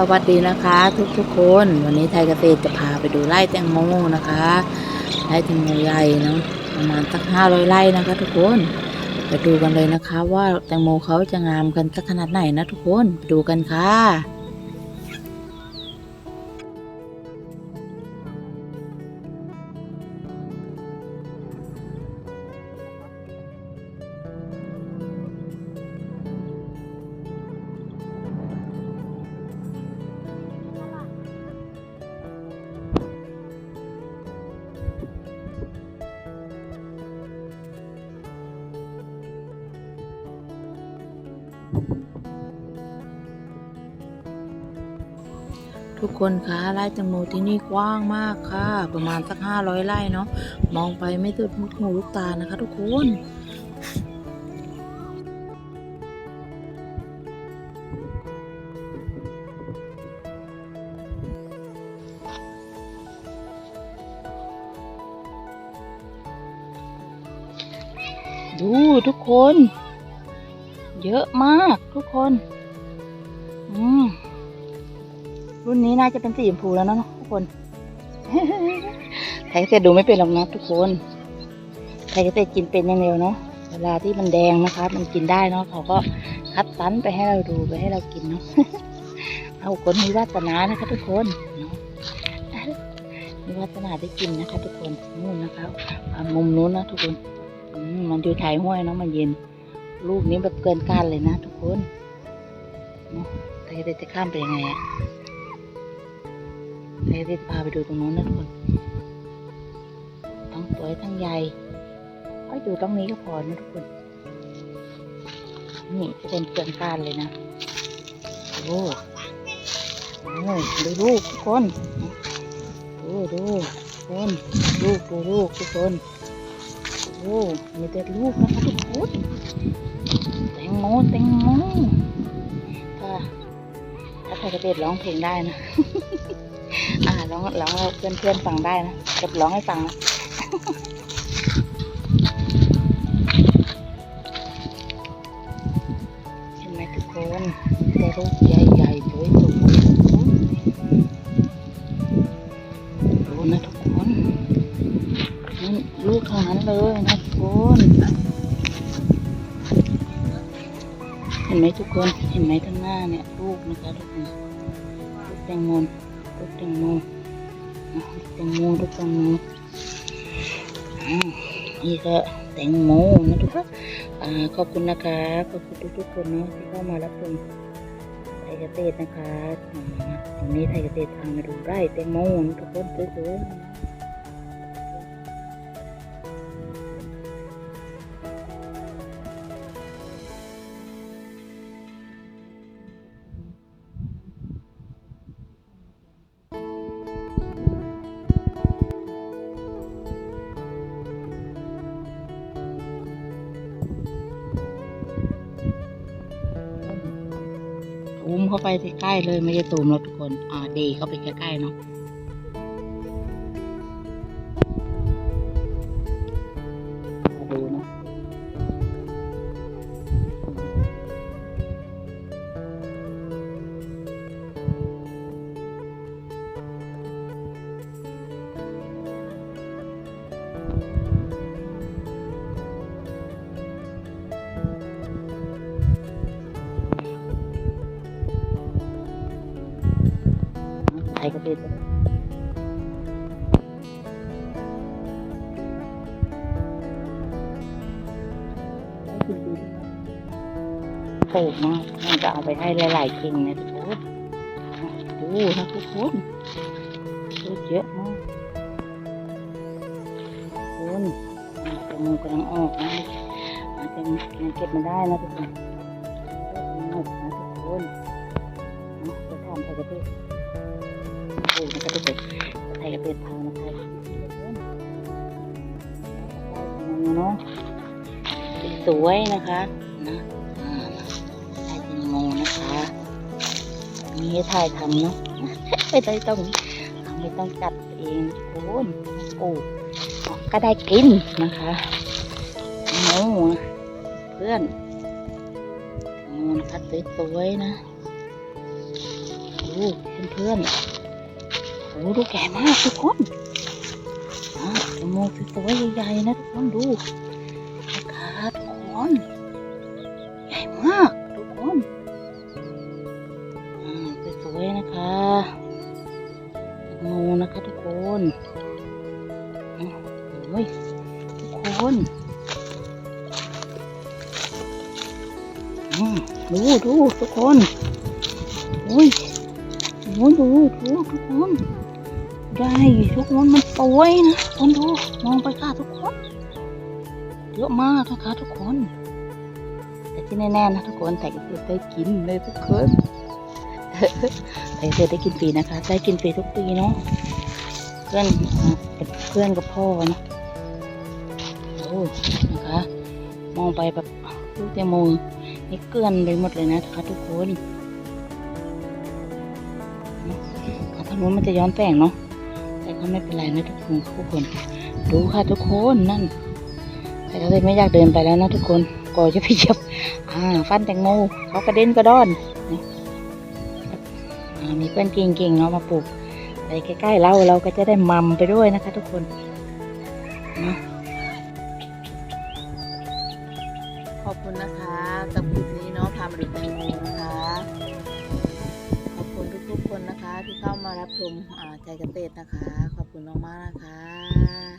สวัสดีนะคะทุกทุกๆคน วันนี้ไทยเกษตรจะพาไปดูไร่แตงโมนะคะไร่แตงโมใหญ่เนาะประมาณสักห้าร้อยไร่นะคะ ทุกคนไปดูกันเลยนะคะ ว่าแตงโมเขาจะงามกันสักขนาดไหนนะทุกคนไปดูกันค่ะ ทุกคนคะไร่แตงโมที่นี่กว้างมากค่ะ ประมาณสักห้าร้อยไร่เนาะมองไปไม่สุดลูกหูลูกตานะคะ ทุกคนดูทุกคน เยอะมากทุกคน นนี้น่าจะเป็นสีชมพูแล้วเนอะทุกคนไทยเกษตรดูไม่เป็นหรอกนะทุกคนไทยเกษตรกินเป็นอย่างเดียวเนาะเวลาที่มันแดงนะคะ มันกินได้เนาะเขาก็คัดสันไปให้เราดูไปให้เรากินเนาะเอาคนมีวาสนานะคะ ทุกคนเนาะมีวาสนาได้กินนะคะ ทุกคนนู่นนะคะมุมนู้นนะทุกคนมันอยู่ายห้วยเนาะมันเย็น ลูกนี้แบบเกินการเลยนะ ทุกคนเนาะไทเกตรจะข้ามไปยังไงอะ เดี๋ยวจะพาไปดูตรงนู้นนะทุกคนทั้งสวยทั้งใหญ่ก็อยู่ตรงนี้ก็พอนะทุกคน นี่จะเป็นเกินการเลยนะ โอ้โหดูลูกทุกคน ดูดูทุกคนลูกดูลูกทุกคน โอ้มีแต่ลูกนะคะทุกคนแตงโมแตงโม ใครจะเด็ดร้องเพลงได้นะ อ่าร้องร้องให้เพื่อนเพื่อนฟังได้นะจะร้องให้ฟังนะเห็นไหมทุกคนแต่รูปใหญ่ๆสวยๆ เห็นไหมทุกคน เห็นไหมทั้งหน้าเนี่ยลูกนะคะทุกคนลูกแตงโมลูกแตงโมอะลูกแตงโมลูกแตงโมนี่ก็แตงโมนะทุกคนขอบคุณนะคะขอบคุณทุกๆคนเนาะที่เข้ามารับชมไทยเกษตรนะคะอ่าวันนี้ไทยเกษตรพามาดูไร่แตงโมนะทุกคนสวยๆ เข้าไปใกล้ๆเลยไม่ใช่ตูมแล้วทุกคนอ่าเดเข้าไปใกล้ๆเนาะ กษตรปลูกมากมันจะเอาไปให้หลายๆกิ่งนะทุกคนดูนะทุกคนดูเยอะมากคุณแตงโมกำลังออกนะมันจะมันเก็บมาได้นะทุกคน โอ้มันก็จะเป็นไทยกับเป็นทางนะคะเนาะสวยนะคะนะอ่าไทยเป็นโมนะคะมีให้ถ่ายทำเนาะไม่ได้ต้องไม่ต้องจัดเองโคนโอ้ก็ได้กินนะคะโมเพื่อนโมนะคะสวยๆนะ โอ้ดูเพื่อนๆ โอ้ดูแก่มากทุกคนอ่าแตงโมสวยๆใหญ่ๆนะทุกคนดูนะคะทุกคนใหญ่มากทุกคนสวยๆนะคะงโมนะคะทุกคนอืมโอ้ยทุกคนดูดูทุกคนโอ้ยโอ้ยดูดูทุกคน ได้ทุกคนมันสวยนะคนดูมองไปค่ะทุกคนเยอะมากนะคะทุกคน แต่ที่แน่ๆนะทุกคนแต่ก็คือได้กินเลยทุกคนแต่เธอได้กินฟรีนะคะได้กินฟรีทุกปีเนาะเพื่อนเป็นเพื่อนกับพ่อนะโอ้นะคะ มองไปแบบลูกเตโมนี่เกลื่อนไปหมดเลยนะคะทุกคนทางนู้นมันจะย้อนแสงเนาะ ก็ไม่เป็นไรนะทุกคนทุกคน ดูค่ะทุกคนนั่น แต่ก็เลยไม่อยากเดินไปแล้วนะทุกคนกลัวจะไปเหยียบอ่า ฟันแตงโมเขากระเด็นกระดอนอมีเพื่อนเก่งๆเนาะมาปลูกไปใกล้ๆเราเราก็จะได้มัมไปด้วยนะคะ ทุกคนนะขอบคุณนะคะกับคลิปนี้เนาะพามาดูแตงโมนะคะ ทุกๆคนนะคะที่เข้ามารับชมอ่าใจเกษตรนะคะ ขอบคุณมากๆนะคะ